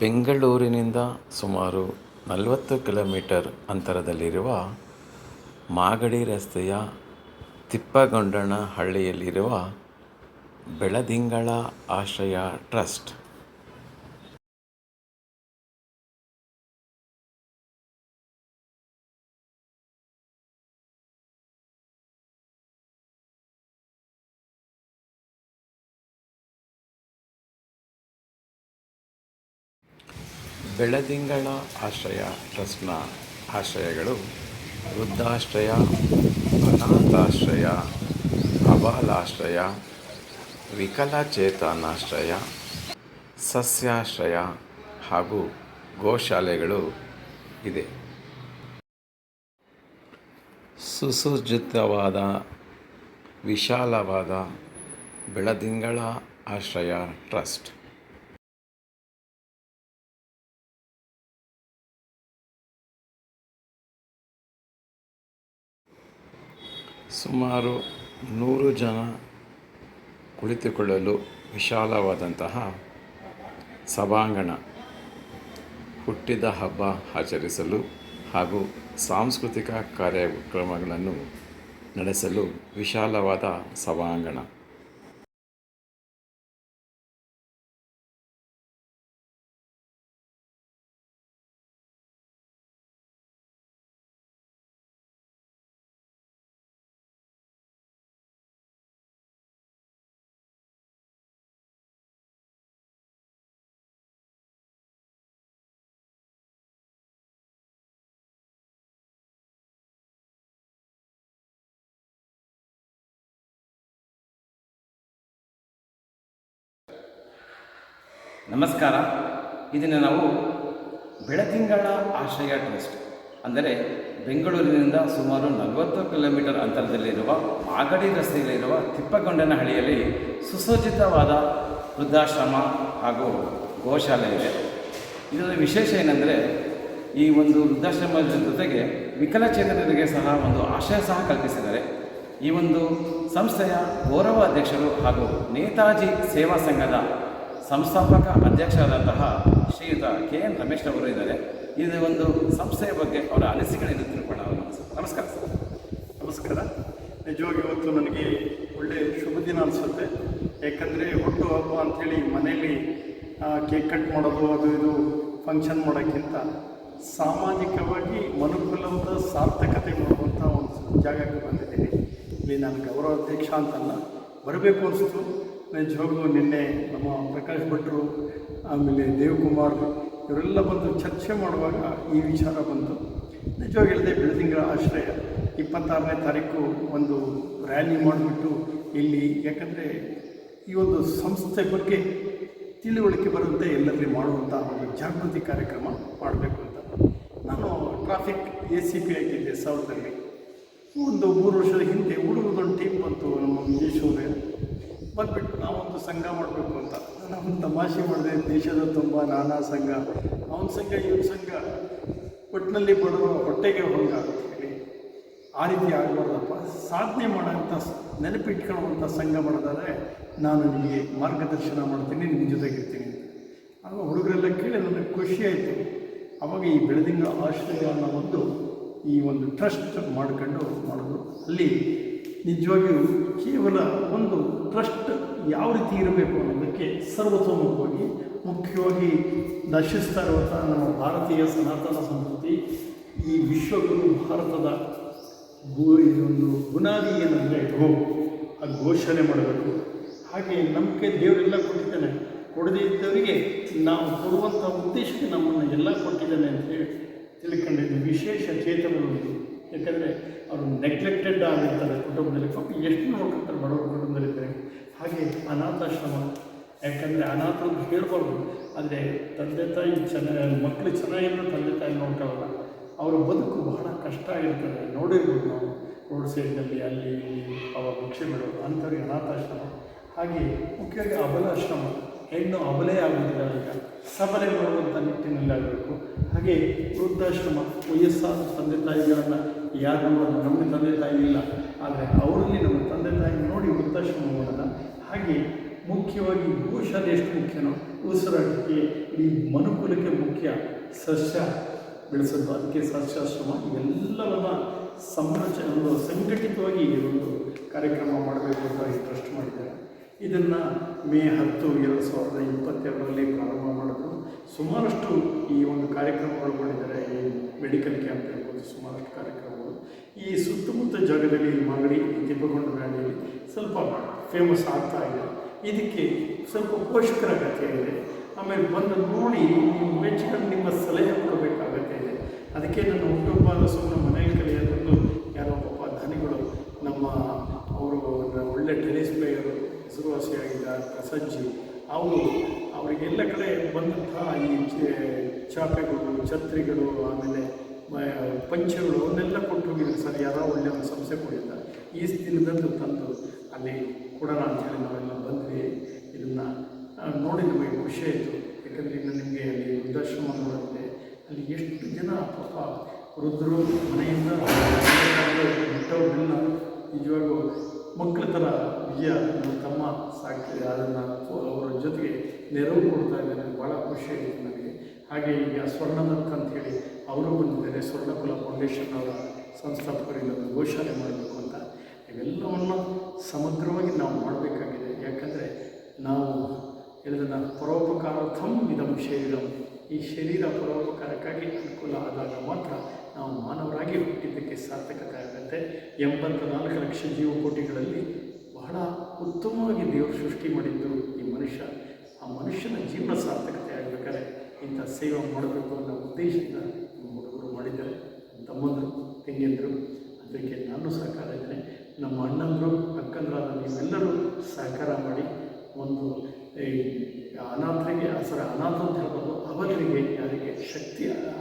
ಬೆಂಗಳೂರಿನಿಂದ ಸುಮಾರು ನಲವತ್ತು ಕಿಲೋಮೀಟರ್ ಅಂತರದಲ್ಲಿರುವ ಮಾಗಡಿ ರಸ್ತೆಯ ತಿಪ್ಪಗೊಂಡನಹಳ್ಳಿಯಲ್ಲಿರುವ ಬೆಳದಿಂಗಳ ಆಶ್ರಯ ಟ್ರಸ್ಟ್ ಬೆಳದಿಂಗಳ ಆಶ್ರಯ, ಟ್ರಸ್ಟ್ನ ಆಶ್ರಯಗಳು, ವೃದ್ಧಾಶ್ರಯ, ಅನಾಥಾಶ್ರಯ, ಅಬಾಲಾಶ್ರಯ, ವಿಕಲಚೇತನಾಶ್ರಯ, ಸಸ್ಯಾಶ್ರಯ ಹಾಗೂ ಗೋಶಾಲೆಗಳು ಇದೆ. ಸುಸಜ್ಜಿತವಾದ, ವಿಶಾಲವಾದ ಬೆಳದಿಂಗಳ ಆಶ್ರಯ ಟ್ರಸ್ಟ್. ಸುಮಾರು ನೂರು ಜನ ಕುಳಿತುಕೊಳ್ಳಲು ವಿಶಾಲವಾದಂತಹ ಸಭಾಂಗಣ, ಹುಟ್ಟಿದ ಹಬ್ಬ ಆಚರಿಸಲು ಹಾಗೂ ಸಾಂಸ್ಕೃತಿಕ ಕಾರ್ಯಕ್ರಮಗಳನ್ನು ನಡೆಸಲು ವಿಶಾಲವಾದ ಸಭಾಂಗಣ. ನಮಸ್ಕಾರ. ಇದನ್ನು ನಾವು ಬೆಳತಿಂಗಳ ಆಶ್ರಯ ಟ್ರಸ್ಟ್, ಅಂದರೆ ಬೆಂಗಳೂರಿನಿಂದ ಸುಮಾರು ನಲವತ್ತು ಕಿಲೋಮೀಟರ್ ಅಂತರದಲ್ಲಿರುವ ಮಾಗಡಿ ರಸ್ತೆಯಲ್ಲಿರುವ ತಿಪ್ಪಗೊಂಡನಹಳ್ಳಿಯಲ್ಲಿ ಸುಸಜ್ಜಿತವಾದ ವೃದ್ಧಾಶ್ರಮ ಹಾಗೂ ಗೋಶಾಲೆ ಇದೆ. ಇದರ ವಿಶೇಷ ಏನೆಂದರೆ, ಈ ಒಂದು ವೃದ್ಧಾಶ್ರಮದ ಜೊತೆಗೆ ವಿಕಲಚೇತನರಿಗೆ ಸಹ ಒಂದು ಆಶ್ರಯ ಸಹ ಕಲ್ಪಿಸಿದ್ದಾರೆ. ಈ ಒಂದು ಸಂಸ್ಥೆಯ ಗೌರವ ಅಧ್ಯಕ್ಷರು ಹಾಗೂ ನೇತಾಜಿ ಸೇವಾ ಸಂಘದ ಸಂಸ್ಥಾಪಕ ಅಧ್ಯಕ್ಷರಾದಂತಹ ಶ್ರೀಯುತ ಕೆ ಎನ್ ರಮೇಶ್ ಅವರು ಇದ್ದಾರೆ. ಇದು ಒಂದು ಸಂಸ್ಥೆಯ ಬಗ್ಗೆ ಅವರ ಅನಿಸಿಕೆಗಳನ್ನು ತಿಳ್ಕೊಳ್ಳೋಣ ನಮಸ್ಕಾರ ಸರ್. ನಮಸ್ಕಾರ. ನಿಜವಾಗಿ ಇವತ್ತು ನನಗೆ ಒಳ್ಳೆಯ ಶುಭ ದಿನ ಅನಿಸುತ್ತೆ. ಯಾಕಂದರೆ ಹುಟ್ಟು ಹಬ್ಬ ಅಂಥೇಳಿ ಮನೆಯಲ್ಲಿ ಕೇಕ್ ಕಟ್ ಮಾಡೋದು, ಅದು ಇದು ಫಂಕ್ಷನ್ ಮಾಡೋಕ್ಕಿಂತ ಸಾಮಾಜಿಕವಾಗಿ ಮನುಕುಲದ ಸಾರ್ಥಕತೆ ಮಾಡುವಂಥ ಒಂದು ಜಾಗಕ್ಕೆ ಬಂದಿದ್ದೀನಿ. ಇಲ್ಲಿ ನಾನು ಗೌರವ ಅಧ್ಯಕ್ಷ ಅಂತಲ್ಲ. ಬರಬೇಕು ಅನಿಸ್ತು. ನಿಜವಾಗ್ಲೂ ನಿನ್ನೆ ನಮ್ಮ ಪ್ರಕಾಶ್ ಭಟ್ರು, ಆಮೇಲೆ ದೇವಕುಮಾರ್, ಇವರೆಲ್ಲ ಬಂದು ಚರ್ಚೆ ಮಾಡುವಾಗ ಈ ವಿಚಾರ ಬಂತು. ನಿಜವಾಗಿ ಹೇಳಿದೆ ಬೆಳದಿಂಗಳ ಆಶ್ರಯ ಇಪ್ಪತ್ತಾರನೇ ತಾರೀಕು ಒಂದು ರ್ಯಾಲಿ ಮಾಡಿಬಿಟ್ಟು ಇಲ್ಲಿ ಯಾಕಂದರೆ ಈ ಒಂದು ಸಂಸ್ಥೆ ಬಗ್ಗೆ ತಿಳುವಳಿಕೆ ಬರುವಂತೆ ಎಲ್ಲರಲ್ಲಿ ಮಾಡುವಂಥ ಒಂದು ಜಾಗೃತಿ ಕಾರ್ಯಕ್ರಮ ಮಾಡಬೇಕು ಅಂತ. ನಾನು ಟ್ರಾಫಿಕ್ ಎ ಸಿ ಪಿ ಆಗಿದ್ದೆ ಸಾವಿರದಲ್ಲಿ. ಒಂದು ಮೂರು ವರ್ಷದ ಹಿಂದೆ ಹುಡುಗದೊಂದು ಟೀಮ್ ಬಂತು ನಮ್ಮ ವಿಜೇಶ್ ಅವರೇ ಬಂದ್ಬಿಟ್ಟು ನಾವೊಂದು ಸಂಘ ಮಾಡಬೇಕು ಅಂತ. ನಾನು ತಮಾಷೆ ಮಾಡಿದೆ, ದೇಶದ ತುಂಬ ನಾನಾ ಸಂಘ. ಅವನ ಸಂಘ, ಇವನ ಸಂಘ. ಒಟ್ಟಿನಲ್ಲಿ ಬಡವರ ಹೊಟ್ಟೆಗೆ ಹೊಂಗ ಆ ರೀತಿ ಆಗಬಾರ್ದಪ್ಪ. ಸಾಧನೆ ಮಾಡೋಂಥ ನೆನಪಿಟ್ಕೊಳ್ಳುವಂಥ ಸಂಘ ಮಾಡೋದಾದರೆ ನಾನು ನಿಮಗೆ ಮಾರ್ಗದರ್ಶನ ಮಾಡ್ತೀನಿ ನಿಮ್ಮ ಜೊತೆಗಿರ್ತೀನಿ ಆಗ ಹುಡುಗರೆಲ್ಲ ಕೇಳಿ ನನಗೆ ಖುಷಿ ಆಯಿತು. ಅವಾಗ ಈ ಬೆಳೆದಿಂಗ ಆಶ್ರಯ ಅನ್ನೋ ಒಂದು, ಈ ಒಂದು ಟ್ರಸ್ಟ್ ಮಾಡ್ಕೊಂಡು ಮಾಡಿದ್ರು ಅಲ್ಲಿ ನಿಜವಾಗಿಯೂ ಕೇವಲ ಒಂದು ಟ್ರಸ್ಟ್ ಯಾವ ರೀತಿ ಇರಬೇಕು ಅನ್ನೋದಕ್ಕೆ ಸರ್ವತೋಮುಖವಾಗಿ ಮುಖ್ಯವಾಗಿ ನಶಿಸ್ತಾ ಇರುವಂಥ ನಮ್ಮ ಭಾರತೀಯ ಸನಾತನ ಸಂಸ್ಕೃತಿ, ಈ ವಿಶ್ವಗುರು ಭಾರತದ ಗೋ, ಇದೊಂದು ಬುನಾದಿ ಏನಂದರೆ ಗೋ ಆ ಘೋಷಣೆ ಮಾಡಬೇಕು. ಹಾಗೆ ನಂಬಿಕೆ ದೇವರೆಲ್ಲ ಕೊಟ್ಟಿದ್ದಾನೆ. ಕೊಡದೇ ಇದ್ದವರಿಗೆ ನಾವು ಕೊಡುವಂಥ ಉದ್ದೇಶಕ್ಕೆ ನಮ್ಮನ್ನು ಎಲ್ಲ ಕೊಟ್ಟಿದ್ದಾನೆ ಅಂತ ಹೇಳಿ ತಿಳ್ಕೊಂಡಿದ್ದು ವಿಶೇಷ ಚೇತನಗಳು ಯಾಕಂದರೆ ಅವರು ನೆಗ್ಲೆಕ್ಟೆಡ್ ಆಗಿರ್ತಾರೆ. ಕುಟುಂಬದಲ್ಲಿ ಪಾಪ ಎಷ್ಟು ನೋಡ್ಕೊಳ್ತಾರೆ ಬಡವರ ಕುಟುಂಬದಲ್ಲಿದ್ದಾರೆ ಹಾಗೆ ಅನಾಥಾಶ್ರಮ, ಯಾಕಂದರೆ ಅನಾಥರು ಹೇಳ್ಬೋದು ಆದರೆ ತಂದೆ ತಾಯಿ ಚೆನ್ನಾಗಿ ಮಕ್ಕಳು ಚೆನ್ನಾಗಿರೋ ತಂದೆ ತಾಯಿ ನೋಡ್ಕೊಳ್ಳಲ್ಲ ಅವರ ಬದುಕು ಬಹಳ ಕಷ್ಟ ಆಗಿರ್ತದೆ. ನೋಡಿರ್ಬೋದು ನಾವು, ರೋಡ್ ಸೈಡ್ನಲ್ಲಿ, ಅಲ್ಲಿ ಅವ ಭಿಕ್ಷೆ ಬಿಡೋದು ಅಂಥವ್ರಿಗೆ ಅನಾಥಾಶ್ರಮ. ಹಾಗೆ ಮುಖ್ಯವಾಗಿ ಅಬಲಾಶ್ರಮ. ಹೆಣ್ಣು ಅಬಲೇ ಆಗುವುದಿಲ್ಲ ಈಗ ಸಬಲೆ ಮಾಡುವಂಥ ನಿಟ್ಟಿನಲ್ಲಿ ಆಗಬೇಕು. ಹಾಗೆ ವೃದ್ಧಾಶ್ರಮ, ವಯಸ್ಸಾದ ತಂದೆ ತಾಯಿಗಳನ್ನು ಯಾರು ನೋಡೋದು ನಮ್ಮ ತಂದೆ ತಾಯಿ ಇಲ್ಲ. ಆದರೆ ಅವರಲ್ಲಿ ನಮ್ಮ ತಂದೆ ತಾಯಿ ನೋಡಿ ವೃದ್ಧಾಶ್ರಮ ಮಾಡೋಣ ಹಾಗೆ ಮುಖ್ಯವಾಗಿ ಗೋಶಾಲೆ ಎಷ್ಟು ಮುಖ್ಯನೋ, ಉಸಿರಾಟಕ್ಕೆ, ಈ ಮನುಕುಲಕ್ಕೆ ಮುಖ್ಯ ಸಸ್ಯ ಬೆಳೆಸೋದು. ಅದಕ್ಕೆ ಸಸ್ಯಾಶ್ರಮ ಎಲ್ಲವನ್ನ ಸಮಾಜ ಒಂದು ಸಂಘಟಿತವಾಗಿ ಒಂದು ಕಾರ್ಯಕ್ರಮ ಮಾಡಬೇಕು ಅಂತ ಟ್ರಸ್ಟ್ ಮಾಡಿದ್ದಾರೆ. ಇದನ್ನು ಮೇ ಹತ್ತು ಎರಡು ಸಾವಿರದ ಇಪ್ಪತ್ತೆರಡರಲ್ಲಿ ಪ್ರಾರಂಭ ಮಾಡಿದ್ರು. ಸುಮಾರಷ್ಟು ಈ ಒಂದು ಕಾರ್ಯಕ್ರಮ ಒಳಗೊಂಡಿದ್ದಾರೆ ಈ ಮೆಡಿಕಲ್ ಕ್ಯಾಂಪ್ ಇರ್ಬೋದು, ಸುಮಾರಷ್ಟು ಕಾರ್ಯಕ್ರಮಗಳು. ಈ ಸುತ್ತಮುತ್ತ ಜಾಗದಲ್ಲಿ ಮಾಗಡಿ ತಿಪ್ಪಗೊಂಡ ಸ್ವಲ್ಪ ಫೇಮಸ್ ಆಗ್ತಾ ಇದೆ. ಇದಕ್ಕೆ ಸ್ವಲ್ಪ ಪೋಷಕರ ಅಗತ್ಯ ಇದೆ. ಆಮೇಲೆ ಬಂದು ನೋಡಿ ನೀವು ಮೆಚ್ಚಿಕೊಂಡು ನಿಮ್ಮ ಸಲಹೆ ಕೊಡಬೇಕಾಗತ್ತೆ ಇದೆ. ಅದಕ್ಕೆ ನನ್ನ ಹುಟ್ಟುಹಬ್ಬ ಸುಮ್ಮನೆ ಮನೆಯಲ್ಲಿ ಕಲಿಯೋದೊಂದು ಯಾರೋ ಪಾಪ ಧನಿಗಳು ನಮ್ಮ ಅವರು ಒಳ್ಳೆ ಟೆನಿಸ್ ಪ್ಲೇಯರು ಹೆಸರುವಾಸಿಯಾಗಿದ್ದ ಕಸಜ್ಜಿ ಅವರು ಅವರಿಗೆಲ್ಲ ಕಡೆ ಬಂದಂತಹ ಈ ಚಾಪೆಗಳು, ಛತ್ರಿಗಳು, ಆಮೇಲೆ ಪಂಚಗಳು, ಅವನ್ನೆಲ್ಲ ಕೊಟ್ಟು ಹೋಗಿದ್ರು ಸರ್, ಯಾರೋ ಒಳ್ಳೆಯ ಒಂದು ಸಂಸ್ಥೆ ಕೊಡಿದ್ದ ಈ ದಿನದಂದು ತಂದು ಅಲ್ಲಿ ಕೊಡೋಣ ಅಂತೇಳಿ ನಾವೆಲ್ಲ ಬಂದ್ವಿ. ಇದನ್ನು ನೋಡಿ ನಮಗೆ ಖುಷಿ ಆಯಿತು. ಯಾಕಂದರೆ ಇನ್ನು ನಿಮಗೆ ಅಲ್ಲಿ ವೃದ್ಧಾಶ್ರಮ ನೋಡುತ್ತೆ ಅಲ್ಲಿ ಎಷ್ಟು ಜನ ಪಾಪ ವೃದ್ಧರು ಮನೆಯಿಂದ ಬಿಟ್ಟವ್ರನ್ನೆಲ್ಲ ನಿಜವಾಗೂ ಮಕ್ಕಳ ಥರ ವಿಜಯ ನನ್ನ ತಮ್ಮ ಸಾಕಿ ಅದನ್ನು ಅವರ ಜೊತೆಗೆ ನೆರವು ಕೊಡ್ತಾ ಇದ್ದಾರೆ. ಭಾಳ ಖುಷಿ ಆಯಿತು ನನಗೆ. ಹಾಗೆ ಈಗ ಸ್ವರ್ಣದತ್ತ ಅಂತೇಳಿ ಅವರು ಬಂದಿದ್ದಾರೆ. ಸ್ವರ್ಣಕುಲ ಫೌಂಡೇಶನ್ ಅವರ ಸಂಸ್ಥಾಪಕರಿಂದ ಒಂದು ಘೋಷಣೆ ಮಾಡಬೇಕು ಅಂತ. ಇವೆಲ್ಲವನ್ನು ಸಮಗ್ರವಾಗಿ ನಾವು ಮಾಡಬೇಕಾಗಿದೆ. ಯಾಕಂದರೆ ನಾವು ಹೇಳಿದ ಪರೋಪಕಾರಾರ್ಥಂ ಇದಂ ಶರೀರಂ. ಈ ಶರೀರ ಪರೋಪಕಾರಕ್ಕಾಗಿ ಅನುಕೂಲ ಆದಾಗ ಮಾತ್ರ ನಾವು ಮಾನವರಾಗಿ ಹುಟ್ಟಿದ್ದಕ್ಕೆ ಸಾರ್ಥಕತೆ ಆಗುತ್ತೆ ಎಂಬತ್ತ ನಾಲ್ಕು ಲಕ್ಷ ಜೀವಕೋಟಿಗಳಲ್ಲಿ ಬಹಳ ಉತ್ತಮವಾಗಿ ದೇವರು ಸೃಷ್ಟಿ ಮಾಡಿದ್ದು ಈ ಮನುಷ್ಯ. ಆ ಮನುಷ್ಯನ ಜೀವನ ಸಾರ್ಥಕತೆ ಆಗಬೇಕಾದ್ರೆ ಇಂಥ ಸೇವೆ ಮಾಡಬೇಕು ಅನ್ನೋ ಉದ್ದೇಶದಿಂದ ನಮ್ಮ ಹುಡುಗರು ಮಾಡಿದ್ದಾರೆ. ತಮ್ಮಂದರು ತಂಗಿಯಂದರು. ಅದಕ್ಕೆ ನಾನು ಸಹಕಾರ ಇದ್ದೇನೆ. ನಮ್ಮ ಅಣ್ಣಂದರು ಅಕ್ಕಂದ್ರಾದ ನೀವೆಲ್ಲರೂ ಸಹಕಾರ ಮಾಡಿ ಒಂದು ಅನಾಥರಿಗೆ ಸರ ಅನಾಥ ಅಂತ ಹೇಳ್ಬೋದು ಅವರಿಗೆ ಯಾರಿಗೆ ಶಕ್ತಿ ಆ,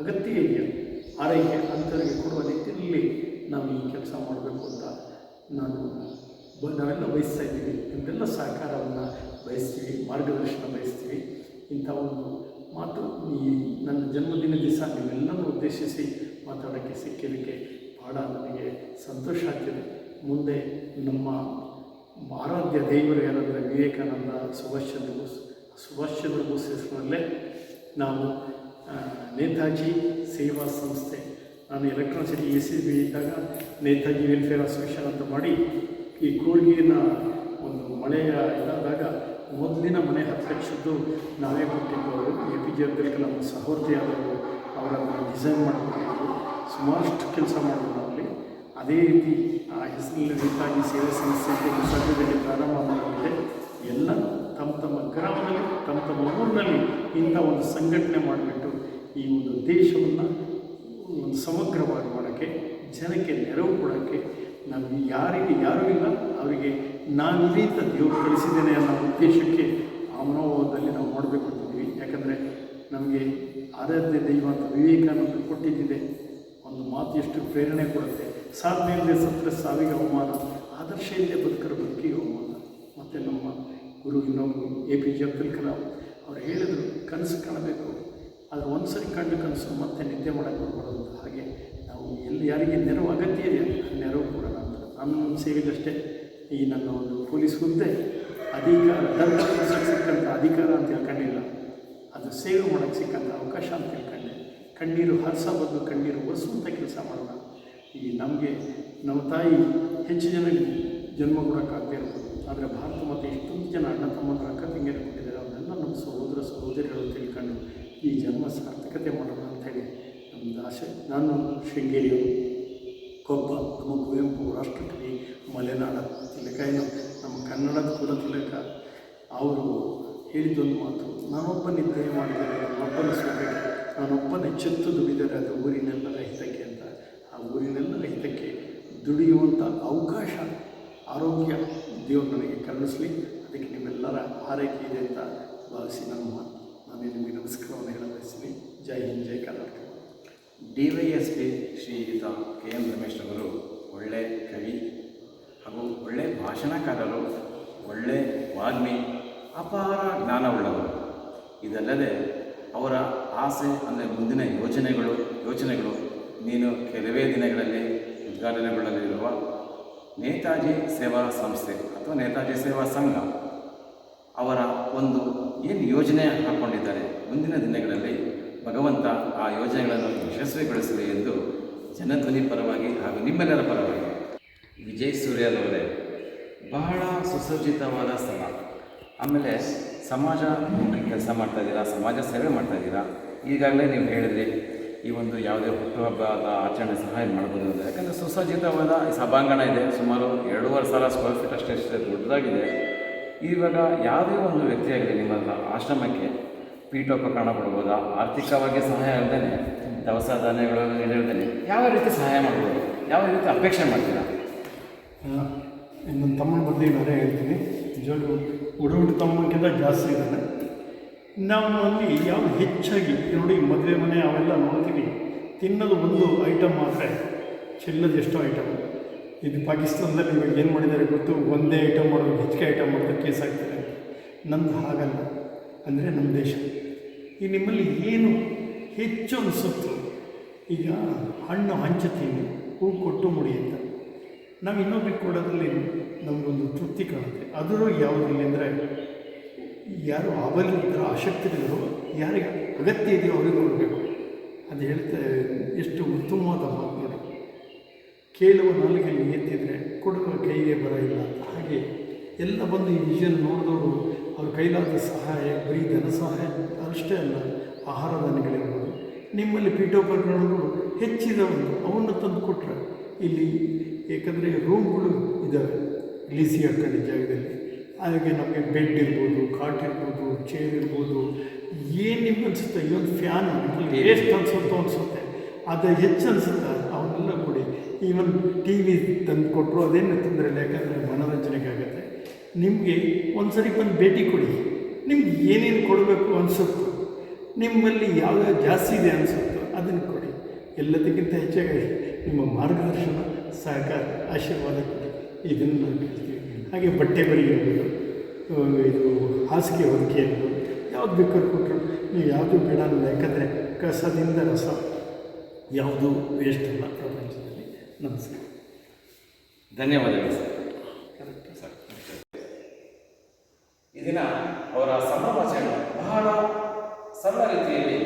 ಅಗತ್ಯ ಇದೆಯೋ? ಆರೈಕೆ ಅಂಥವರಿಗೆ ಕೊಡುವ ನಿಟ್ಟಿನಲ್ಲಿ ನಾವು ಈ ಕೆಲಸ ಮಾಡಬೇಕು ಅಂತ ನಾನು ನಾವೆಲ್ಲ ಬಯಸ್ತಾ ಇದ್ದೀವಿ. ನಿಮ್ಮೆಲ್ಲ ಸಹಕಾರವನ್ನು ಬಯಸ್ತೀವಿ, ಮಾರ್ಗದರ್ಶನ ಬಯಸ್ತೀವಿ. ಇಂಥ ಒಂದು ಮಾತು ಈ ನನ್ನ ಜನ್ಮದಿನ ದಿವಸ ನಿಮ್ಮೆಲ್ಲರೂ ಉದ್ದೇಶಿಸಿ ಮಾತಾಡೋಕ್ಕೆ ಸಿಕ್ಕಿದ್ದಕ್ಕೆ ಭಾಳ ನನಗೆ ಸಂತೋಷ ಆಗ್ತಿದೆ. ಮುಂದೆ ನಮ್ಮ ಆರಾಧ್ಯ ದೇವರು ಯಾರಂದರೆ ವಿವೇಕಾನಂದ ಸುಭಾಷ್ ಚಂದ್ರ ಬೋಸ್, ಸುಭಾಷ್ ಚಂದ್ರ ಬೋಸ್ ಹೆಸರಿನಲ್ಲೇ ನಾವು ನೇತಾಜಿ ಸೇವಾ ಸಂಸ್ಥೆ ನಾನು ಎಲೆಕ್ಟ್ರಾನಿಸಿಟಿ ಎ ಸಿ ಬಿ ಇದ್ದಾಗ ನೇತಾಜಿ ವೆಲ್ಫೇರ್ ಅಸೋಸಿಯೇಷನ್ ಅಂತ ಮಾಡಿ ಈ ಕೂರ್ಗಿನ ಒಂದು ಮಳೆಯ ಇದಾದಾಗ ಮೊದಲಿನ ಮನೆ ಹತ್ತು ಲಕ್ಷದ್ದು ನಾವೇ ಕೊಟ್ಟಿದ್ದು ಅವರು. A P J Abdul Kalam ಸಹೋದರಿಯಾದವರು ಅವರನ್ನು ಡಿಸೈನ್ ಮಾಡಿಕೊಟ್ಟಿದ್ದು ಸುಮಾರಷ್ಟು ಕೆಲಸ ಮಾಡಿದ್ರು ಅಲ್ಲಿ. ಅದೇ ರೀತಿ ಆ ಹೆಸರಿನಲ್ಲಿ ನೇತಾಜಿ ಸೇವೆ ಸಂಸ್ಥೆ ಸದ್ಯದಲ್ಲಿ ಪ್ರಾರಂಭ ಮಾಡಿದೆ ಎಲ್ಲ ತಮ್ಮ ತಮ್ಮ ಗ್ರಾಮದಲ್ಲಿ, ತಮ್ಮ ತಮ್ಮ ಊರಿನಲ್ಲಿ ಇಂಥ ಒಂದು ಸಂಘಟನೆ ಮಾಡಿಬಿಟ್ಟು ಈ ಒಂದು ದೇಶವನ್ನು ಒಂದು ಸಮಗ್ರವಾಗಿ ಮಾಡೋಕ್ಕೆ ಜನಕ್ಕೆ ನೆರವು ಕೊಡೋಕ್ಕೆ ನಮ್ಮ ಯಾರಿಗೆ ಯಾರೂ ಇಲ್ಲ, ಅವರಿಗೆ ನಾನು ಅಂತ ದೇವರು ಕಳಿಸಿದ್ದೇನೆ ಅನ್ನೋ ಉದ್ದೇಶಕ್ಕೆ ಆ ಮನೋಭಾವದಲ್ಲಿ ನಾವು ಮಾಡಬೇಕು ಅಂತಿದ್ದೀವಿ ಯಾಕಂದರೆ ನಮಗೆ ಆರಾಧ್ಯ ದೈವ ಅಂತ ವಿವೇಕಾನಂದ ಕೊಟ್ಟಿದ್ದಿದೆ. ಒಂದು ಮಾತು ಎಷ್ಟು ಪ್ರೇರಣೆ ಕೊಡುತ್ತೆ. ಸಾಧನೆ ಸತ್ರ ಸಾವಿಗೆ ಅವಮಾನ, ಆದರ್ಶ ಇಲ್ಲದೆ ಬದುಕರ ಬದುಕಿಗೆ ಅವಮಾನ. ಮತ್ತು ನಮ್ಮ ಗುರು ಇನ್ನೊಬ್ಬರು A P J Abdul Kalam, ಅವ್ರು ಹೇಳಿದರು, ಕನಸು ಕಾಣಬೇಕು. ಆದರೆ ಒಂದು ಸರಿ ಕಂಡು ಕನಸು ಮತ್ತೆ ನಿದ್ದೆ ಮಾಡೋಕ್ಕೆ ಬರಬಾರ್ದು ಹಾಗೆ ನಾವು ಎಲ್ಲಿ ಯಾರಿಗೆ ನೆರವು ಅಗತ್ಯ ಇದೆ ನೆರವು ಕೊಡೋಣ ಅಂತ ನಾನು ಸೇವೆಗಷ್ಟೇ ಈ ನನ್ನ ಒಂದು ಪೊಲೀಸ್ ಹುದ್ದೆ ಅಧಿಕಾರ ಧರ್ಮ ಸಿಕ್ಕಂಥ ಅಧಿಕಾರ ಅಂತ ಹೇಳ್ಕೊಂಡಿಲ್ಲ. ಅದು ಸೇವೆ ಮಾಡೋಕ್ಕೆ ಸಿಕ್ಕಂಥ ಅವಕಾಶ ಅಂತ ತಿಳ್ಕೊಂಡೆ ಕಣ್ಣೀರು ಹರ್ಸ ಬಂದು ಕಣ್ಣೀರು ಒರೆಸುವಂಥ ಕೆಲಸ ಮಾಡೋಣ. ಈ ನಮಗೆ, ನಮ್ಮ ತಾಯಿ ಹೆಚ್ಚು ಜನ ಜನ್ಮ ಕೊಡೋಕ್ಕಾಗದೇ ಇರ್ಬೋದು. ಆದರೆ ಭಾರತ ಮತ್ತು ಎಷ್ಟೊಂದು ಜನ ಅಣ್ಣ ತಮ್ಮ ಅಕ್ಕ ತಂಗಿಯರು ಕೊಟ್ಟಿದ್ದಾರೆ ಅವನ್ನೆಲ್ಲ ನಮ್ಮ ಸಹೋದರ ಸಹೋದರಿಗಳು ತಿಳ್ಕೊಂಡು ಈ ಜನ್ಮ ಸಾರ್ಥಕತೆ ಮಾಡೋಣ ಅಂಥೇಳಿ ನಮ್ಮದು ಆಸೆ. ನಾನು ಶೃಂಗೇರಿಯವರು. ಕೊಬ್ಬ ನಮ್ಮ ಕುವೆಂಪು ರಾಷ್ಟ್ರಕವಿ ಮಲೆನಾಡ ತಿಲಕ ಏನು ನಮ್ಮ ಕನ್ನಡದ ಕುಲ ತಿಲಕ. ಅವರು ಹೇಳಿದ್ದೊಂದು ಮಾತು ನಾನೊಬ್ಬ ನಿದ್ದೆ ಮಾಡಿದರೆ ನಾನೊಬ್ಬನ ಸುಖಕ್ಕೆ ನಾನೊಬ್ಬನ ಎಚ್ಚೆತ್ತು ದುಡಿದರೆ ಅದು ಊರಿನೆಲ್ಲರ ಹಿತಕ್ಕೆ ಅಂತ. ಆ ಊರಿನೆಲ್ಲರ ಹಿತಕ್ಕೆ ದುಡಿಯುವಂಥ ಅವಕಾಶ, ಆರೋಗ್ಯ ದೇವರು ನನಗೆ ಕರುಣಿಸಲಿ. ಅದಕ್ಕೆ ನಿಮ್ಮೆಲ್ಲರ ಆರೈಕೆ ಇದೆ ಅಂತ ಭಾವಿಸಿ ನನ್ನ ಮಾತು. ನಿಮಗೆ ನಮಸ್ಕಾರವನ್ನು ಹೇಳ ಬಯಸ್ತೀನಿ Jai Hind, Jai Karnataka. D Y S P ಶ್ರೀಯುತ ಕೆ ಎಂ ರಮೇಶ್ ಅವರು ಒಳ್ಳೆ ಕವಿ ಹಾಗೂ ಒಳ್ಳೆ ಭಾಷಣಕಾರರು, ಒಳ್ಳೆ ವಾಗ್ಮಿ, ಅಪಾರ ಜ್ಞಾನವುಳ್ಳವರು. ಇದಲ್ಲದೆ ಅವರ ಆಸೆ ಅಂದರೆ ಮುಂದಿನ ಯೋಚನೆಗಳು ಯೋಚನೆಗಳು ನೀನು ಕೆಲವೇ ದಿನಗಳಲ್ಲಿ ಉದ್ಘಾಟನೆಗೊಳ್ಳಲಿರುವ ನೇತಾಜಿ ಸೇವಾ ಸಂಸ್ಥೆ ಅಥವಾ ನೇತಾಜಿ ಸೇವಾ ಸಂಘ. ಅವರ ಒಂದು ಏನು ಯೋಜನೆ ಹಾಕ್ಕೊಂಡಿದ್ದಾರೆ ದಿನಗಳಲ್ಲಿ ಭಗವಂತ ಆ ಯೋಜನೆಗಳನ್ನು ಯಶಸ್ವಿಗೊಳಿಸಲಿ ಎಂದು ಜನಧ್ವನಿ ಪರವಾಗಿ ಹಾಗೂ ನಿಮ್ಮೆಲ್ಲರ ಪರವಾಗಿ ವಿಜಯ್ ಸೂರ್ಯನವರೇ, ಬಹಳ ಸುಸಜ್ಜಿತವಾದ ಸ್ಥಳ ಆಮೇಲೆ ಸಮಾಜ ಕೆಲಸ ಮಾಡ್ತಾ ಇದ್ದೀರಾ? ಸಮಾಜ ಸೇವೆ ಮಾಡ್ತಾ ಇದ್ದೀರಾ? ಈಗಾಗಲೇ ನೀವು ಹೇಳಿದ್ರಿ, ಈ ಒಂದು ಯಾವುದೇ ಹುಟ್ಟುಹಬ್ಬದ ಆಚರಣೆ ಸಹಾಯ ಮಾಡ್ಬೋದು ಅಂತ. ಯಾಕಂದರೆ ಸುಸಜ್ಜಿತವಾದ ಸಭಾಂಗಣ ಇದೆ. ಸುಮಾರು ಎರಡೂವರೆ ಸಾವಿರ ಸ್ಕ್ವೇರ್ ಫೀಟ್ ಅಷ್ಟೇ ದೊಡ್ಡದಾಗಿದೆ. ಇವಾಗ ಯಾವುದೇ ಒಂದು ವ್ಯಕ್ತಿಯಾಗಲಿ ನಿಮ್ಮ ಆಶ್ರಮಕ್ಕೆ ಪೀಠೋಪಕರಣ ಕೊಡ್ಬೋದಾ? ಆರ್ಥಿಕವಾಗಿ ಸಹಾಯ ಅಲ್ಲದೆ ದವಸ ಧಾನ್ಯಗಳು ನೀಡಿಲ್ದೇ ಯಾವ ರೀತಿ ಸಹಾಯ ಮಾಡ್ಬೋದು? ಯಾವ ರೀತಿ ಅಪೇಕ್ಷೆ ಮಾಡ್ತೀರಾ? ನನ್ನ ತಮ್ಮನ ಬಗ್ಗೆ ನಾನೇ ಹೇಳ್ತೀನಿ. ನಿಜವಾಗ್ಲೂ ಹುಡುಗರು ತಮ್ಮಕ್ಕಿಂತ ಜಾಸ್ತಿ ಇದ್ದಾನೆ. ನಾವು ಅಲ್ಲಿ ಯಾವ ಹೆಚ್ಚಾಗಿ ನೋಡಿ ಮದುವೆ ಮನೆ ಅವೆಲ್ಲ ನೋಡ್ತೀವಿ ತಿನ್ನೋದು ಒಂದು ಐಟಮ್ ಆದರೆ ಚೆಲ್ಲೋದು ಎಷ್ಟೋ ಐಟಮ್ ಇದು ಪಾಕಿಸ್ತಾನದಲ್ಲಿ ಇವಾಗ ಏನು ಮಾಡಿದ್ದಾರೆ ಗೊತ್ತು? ಒಂದೇ ಐಟಮ್ ಮಾಡೋದು, ಹೆಚ್ಚಿಗೆ ಐಟಮ್ ಮಾಡೋದು ಕೇಸ್ ಆಗ್ತಾರೆ ನಮ್ದು ಹಾಗಲ್ಲ. ಅಂದರೆ ನಮ್ಮ ದೇಶ. ಈ ನಿಮ್ಮಲ್ಲಿ ಏನು ಹೆಚ್ಚು ಅನಿಸುತ್ತೋ, ಈಗ ಹಣ್ಣು ಹಂಚುತ್ತೀನಿ, ಹೂ ಕೊಟ್ಟು ಮುಡಿ ಅಂತ. ನಾವು ಇನ್ನೊಬ್ರಿಗೆ ಕೊಡೋದ್ರಲ್ಲಿ ನಮಗೊಂದು ತೃಪ್ತಿ ಕಾಣುತ್ತೆ. ಅದರ ಯಾವುದಿಲ್ಲ ಅಂದರೆ, ಯಾರು ಅವಲಿದ್ರ ಆಸಕ್ತಿಗಳಿರೋ ಯಾರಿಗೆ ಅಗತ್ಯ ಇದೆಯೋ ಅವರಿಗೆ ಕೊಡಬೇಕು. ಅದು ಹೇಳ್ತಾ, ಎಷ್ಟು ಉತ್ತಮವಾದ ಮಾತು. ಕೇಳುವ ನಾಲ್ಕಲ್ಲಿ ಎತ್ತಿದರೆ ಕೊಡುವ ಕೈಗೆ ಬರ ಇಲ್ಲ. ಹಾಗೆ ಎಲ್ಲ ಬಂದು ಈ ವಿಷನ್ ನೋಡಿದವರು ಅವ್ರ ಕೈಲಾದ ಸಹಾಯ ಬರೀ ಧನ ಸಹಾಯ ಅಷ್ಟೇ ಅಲ್ಲ ಆಹಾರ ಧಾನ್ಯಗಳಿರ್ಬೋದು. ನಿಮ್ಮಲ್ಲಿ ಪೀಠೋಪಕರಣಗಳು ಹೆಚ್ಚಿದವರು ಅವನ್ನು ತಂದು ಕೊಟ್ಟರೆ ಇಲ್ಲಿ ಏಕೆಂದರೆ ರೂಮ್ಗಳು ಇದ್ದಾವೆ ಲೀಸಿ ಹಾಕೊಂಡಿದ್ದ ಜಾಗದಲ್ಲಿ. ಹಾಗೆ ನಮಗೆ ಬೆಡ್ ಇರ್ಬೋದು ಕಾಟ್ ಇರ್ಬೋದು ಚೇರ್ ಇರ್ಬೋದು. ಏನು ನಿಮ್ಗೆ ಅನಿಸುತ್ತೆ ಈ ಒಂದು ಫ್ಯಾನ್ ಎಷ್ಟು ಅನಿಸುತ್ತೋ ಅನಿಸುತ್ತೆ. ಅದು ಹೆಚ್ಚು ಅನಿಸುತ್ತೆ? ಈವನ್ ಟಿ ವಿ ತಂದು ಕೊಟ್ಟರು ಅದೇನು ತೊಂದರೆ ಇಲ್ಲ, ಯಾಕಂದರೆ ಮನೋರಂಜನೆಗಾಗತ್ತೆ ನಿಮಗೆ ಒಂದು ಸರಿ ಬಂದು ಭೇಟಿ ಕೊಡಿ. ನಿಮ್ಗೆ ಏನೇನು ಕೊಡಬೇಕು ಅನಿಸುತ್ತೋ, ನಿಮ್ಮಲ್ಲಿ ಯಾವ್ಯಾವ ಜಾಸ್ತಿ ಇದೆ ಅನಿಸುತ್ತೋ ಅದನ್ನು ಕೊಡಿ. ಎಲ್ಲದಕ್ಕಿಂತ ಹೆಚ್ಚಾಗಿ ನಿಮ್ಮ ಮಾರ್ಗದರ್ಶನ, ಸಹಕಾರ, ಆಶೀರ್ವಾದ ಕೊಡಿ. ಇದನ್ನು ನಾವು ಕೇಳ್ತೀವಿ ಹಾಗೆ ಬಟ್ಟೆ ಬರಿ ಇರ್ಬೋದು ಇದು ಹಾಸಿಗೆ ಹೊದಿಕೆ ಇರ್ಬೋದು ಯಾವ್ದು ಬೇಕಾದ್ರೂ ಕೊಟ್ಟರು ನೀವು ಯಾವುದು ಬೇಡ ಅನ್ನೋದು, ಯಾಕಂದರೆ ಕಸದಿಂದ ರಸ, ಯಾವುದು ವೇಸ್ಟ್ ಅಲ್ಲ ಪ್ರಪಂಚದಲ್ಲಿ. ನಮಸ್ಕಾರ ಧನ್ಯವಾದಗಳು ಸರ್. ಈ ದಿನ ಅವರ ಸಂಭ್ರಮಾಚರಣೆ ಬಹಳ ಸರಳ ರೀತಿಯಲ್ಲಿ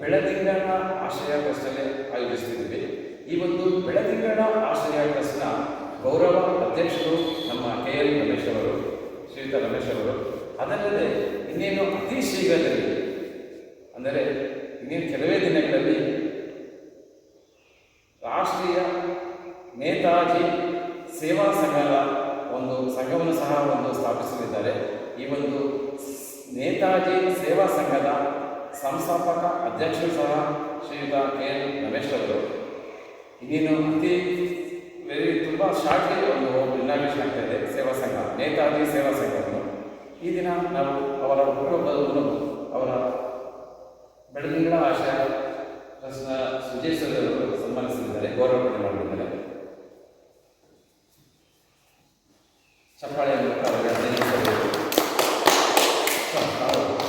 ಬೆಳದಿಂಗಣ ಆಶ್ರಯ ಟ್ರಸ್ಟಲ್ಲಿ ಆಯೋಜಿಸ್ತಿದ್ದೀವಿ. ಈ ಒಂದು ಬೆಳದಿಂಗಣ ಆಶ್ರಯ ಟ್ರಸ್ಟ್ನ ಗೌರವ ಅಧ್ಯಕ್ಷರು ನಮ್ಮ ಕೆ ಎಲ್ ರಮೇಶ್ ಅವರು ಶ್ರೀಯುತ ರಮೇಶ್ ಅವರು. ಅದಲ್ಲದೆ ಇನ್ನೇನು ಅತಿ ಶೀಘ್ರದಲ್ಲಿ ಅಂದರೆ ಇನ್ನೇನು ಕೆಲವೇ ದಿನಗಳಲ್ಲಿ ರಾಷ್ಟ್ರೀಯ ನೇತಾಜಿ ಸೇವಾ ಸಂಘದ ಒಂದು ಸಂಘವನ್ನು ಸಹ ಒಂದು ಸ್ಥಾಪಿಸಲಿದ್ದಾರೆ ಈ ಒಂದು ನೇತಾಜಿ ಸೇವಾ ಸಂಘದ ಸಂಸ್ಥಾಪಕ ಅಧ್ಯಕ್ಷರು ಸಹ ಶ್ರೀಯುತ ಕೆ ಎನ್ ರಮೇಶ್ ಅವರು. ಇನ್ನೇನು ಅತಿ ವೆರಿ ತುಂಬ ಶಾರ್ಟ್ಲಿ ಒಂದು ಇನಾಗ್ರೇಷನ್ ಆಗ್ತಾ ಇದೆ ಸೇವಾ ಸಂಘ, ನೇತಾಜಿ ಸೇವಾ ಸಂಘವನ್ನು. ಈ ದಿನ ನಾವು ಅವರ ಹುಟ್ಟುಹಬ್ಬದನ್ನು ಅವರ ಬೆಳದಿಂಗಳ ಆಶಯ ಟ್ರಸ್ಟ್ನ ಸುಜೇಶ್ ಅವರು ಸನ್ಮಾನಿಸಿದ್ದಾರೆ ಗೌರವ ಮಾಡಿದ್ದಾರೆ. ಚಪ್ಪಾಳೆ ಮೂಲಕ ಅವರಿಗೆ ಧನ್ಯವಾದಗಳು. ಸರ್,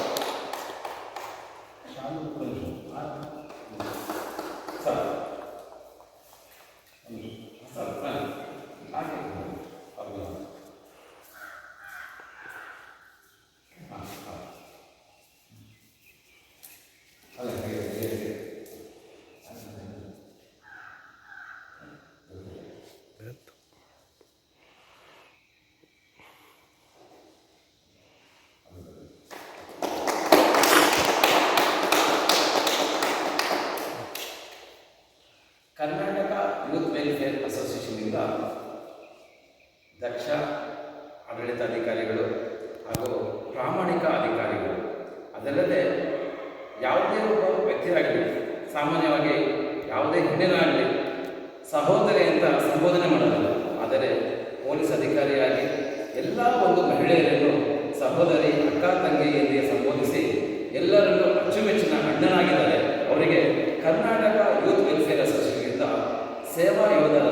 ಹೆಣ್ಣಿನಲ್ಲಿ ಸಹೋದರಿ ಅಂತ ಸಂಬೋಧನೆ ಮಾಡಲ್ಲ ಆದರೆ ಪೊಲೀಸ್ ಅಧಿಕಾರಿಯಾಗಿ ಎಲ್ಲ ಒಂದು ಮಹಿಳೆಯರನ್ನು ಸಹೋದರಿ ಅಕ್ಕ ತಂಗಿಯಲ್ಲಿ ಸಂಬೋಧಿಸಿ ಎಲ್ಲರನ್ನು ಅಚ್ಚುಮೆಚ್ಚಿನ ಅಣ್ಣನಾಗಿದ್ದಾರೆ. ಅವರಿಗೆ ಕರ್ನಾಟಕ ಯೂತ್ ವೆಲ್ಫೇರ್ ಅಸೋಸಿಯೇಷನ್ ಸೇವಾ ಯೋಧರ